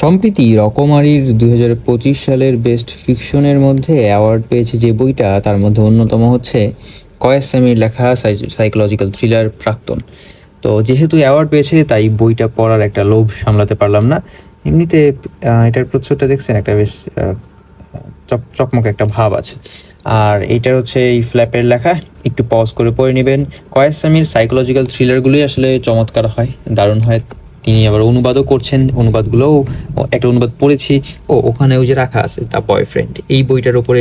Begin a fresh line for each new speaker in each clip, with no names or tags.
সম্প্রতি রকমারির দুই হাজার পঁচিশ সালের বেস্ট ফিকশনের মধ্যে অ্যাওয়ার্ড পেয়েছে যে বইটা, তার মধ্যে অন্যতম হচ্ছে কয়েসামির লেখা সাইকোলজিক্যাল থ্রিলার প্রাক্তন। তো যেহেতু অ্যাওয়ার্ড পেয়েছে, তাই বইটা পড়ার একটা লোভ সামলাতে পারলাম না। এমনিতে এটার প্রচ্ছদটা দেখছেন, একটা বেশ চকমকে একটা ভাব আছে। আর এইটার হচ্ছে এই ফ্ল্যাপের লেখা, একটু পজ করে পড়ে নেবেন। কয়েসামির সাইকোলজিক্যাল থ্রিলারগুলোই আসলে চমৎকার হয়, দারুণ হয়। তিনি আবার অনুবাদও করছেন, অনুবাদগুলোও একটা অনুবাদ পড়েছি। ও ওখানে ওই যে রাখা আছে দ্য বয়ফ্রেন্ড এই বইটার উপরে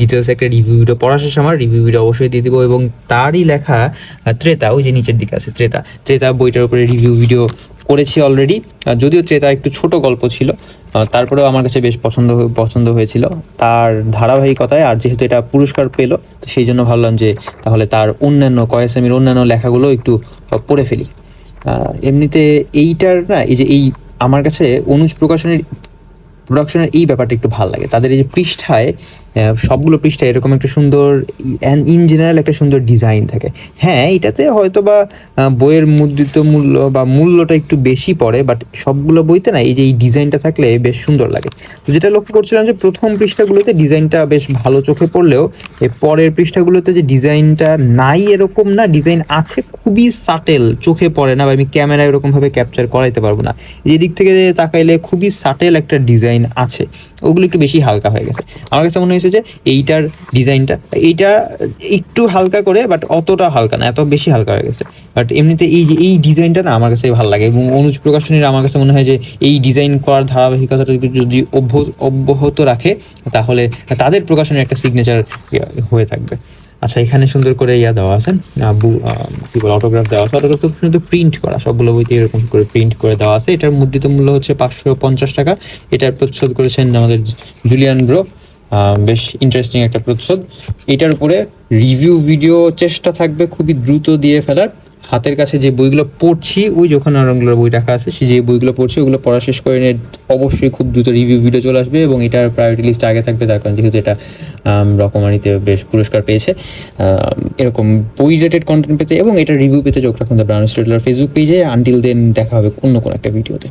ডিটেলস একটা রিভিউ ভিডিও পড়া শেষ আমার রিভিউ ভিডিও অবশ্যই দিয়ে দিব এবং তারই লেখা ত্রেতা, ওই যে নিচের দিকে আছে, ত্রেতা। ত্রেতা বইটার উপরে রিভিউ ভিডিও করেছি অলরেডি যদিও ত্রেতা একটু ছোট গল্প ছিল তারপরেও আমার কাছে বেশ পছন্দ পছন্দ হয়েছিল। তার ধারাবাহিকতায়, আর যেহেতু এটা পুরস্কার পেল, তো সেই জন্য ভাবলাম যে তাহলে তার অন্যান্য, কয়েসামির অন্যান্য লেখাগুলো একটু পড়ে ফেলি। এমনিতে এইটার না, এই যে এই আমার কাছে অনুজ প্রকাশনের প্রোডাকশনের এই ব্যাপারটা একটু ভালো লাগে। তাদের এই যে পৃষ্ঠায় সবগুলো পৃষ্ঠায় এরকম একটা সুন্দর ইন জেনারেল একটা সুন্দর ডিজাইন থাকে। হ্যাঁ এটাতে হয়তো বা বইয়ের মুদ্রিত মূল্য বা মূল্যটা একটু বেশি পড়ে বাট সবগুলো বইতে না, এই যে এই ডিজাইনটা থাকলে বেশ সুন্দর লাগে। তো যেটা লক্ষ্য করছিলাম যে প্রথম পৃষ্ঠাগুলোতে ডিজাইনটা বেশ ভালো চোখে পড়লেও এই পরের পৃষ্ঠাগুলোতে যে ডিজাইনটা নাই এরকম না ডিজাইন আছে খুবই সাটেল চোখে পড়ে না, বা আমি ক্যামেরায় এরকমভাবে ক্যাপচার করাইতে পারব না। এই দিক থেকে তাকাইলে খুবই সাটেল একটা ডিজাইন আছে, ওগুলো একটু বেশি হালকা হয়ে গেছে। আমার কাছে মনে হয়েছে যে এইটার ডিজাইনটা এইটা একটু হালকা করে বাট অতটা হালকা না এত বেশি হালকা হয়ে গেছে। বাট এমনিতে এই যে এই ডিজাইনটা না আমার কাছে ভালো লাগে এবং অনুজ প্রকাশনীর আমার কাছে মনে হয় যে এই ডিজাইন করার ধারাবাহিকতাটা যদি অব্যাহত রাখে তাহলে তাদের প্রকাশনের একটা সিগনেচার হয়ে থাকবে। আচ্ছা এখানে সুন্দর করে ইয়া দেওয়া আছে আহ, বু- আহ, কি বলে অটোগ্রাফ দেওয়া আছে অটোগ্রাফ শুধু প্রিন্ট করা সবগুলো বইতে এরকম করে প্রিন্ট করে দেওয়া আছে। এটার মুদ্রিত মূল্য হচ্ছে পাঁচশো পঞ্চাশ টাকা। এটার প্রচ্ছদ করেছেন আমাদের জুলিয়ান ব্রো বেশ ইন্টারেস্টিং একটা প্রচ্ছদ এটার উপরে রিভিউ ভিডিও চেষ্টা থাকবে খুবই দ্রুত দিয়ে ফেলার। হাতের কাছে যে বইগুলো পড়ছি, ওই যে ওখানে রঙগুলোর বই রাখা আছে, সে যে বইগুলো পড়ছি, ওগুলো পড়া শেষ করে নিয়ে অবশ্যই খুব দ্রুত রিভিউ ভিডিও চলে আসবে এবং এটার প্রায়োরিটি লিস্ট আগে থাকবে তার কারণ যেহেতু এটা রকমারিতে বেশ পুরস্কার পেয়েছে। এরকম বই রিলেটেড কন্টেন্ট পেতে এবং এটা রিভিউ পেতে চোখ রাখুন দ্য ব্রাউন ফেসবুক পেজে আনটিল দেন দেখা হবে অন্য কোনো একটা ভিডিওতে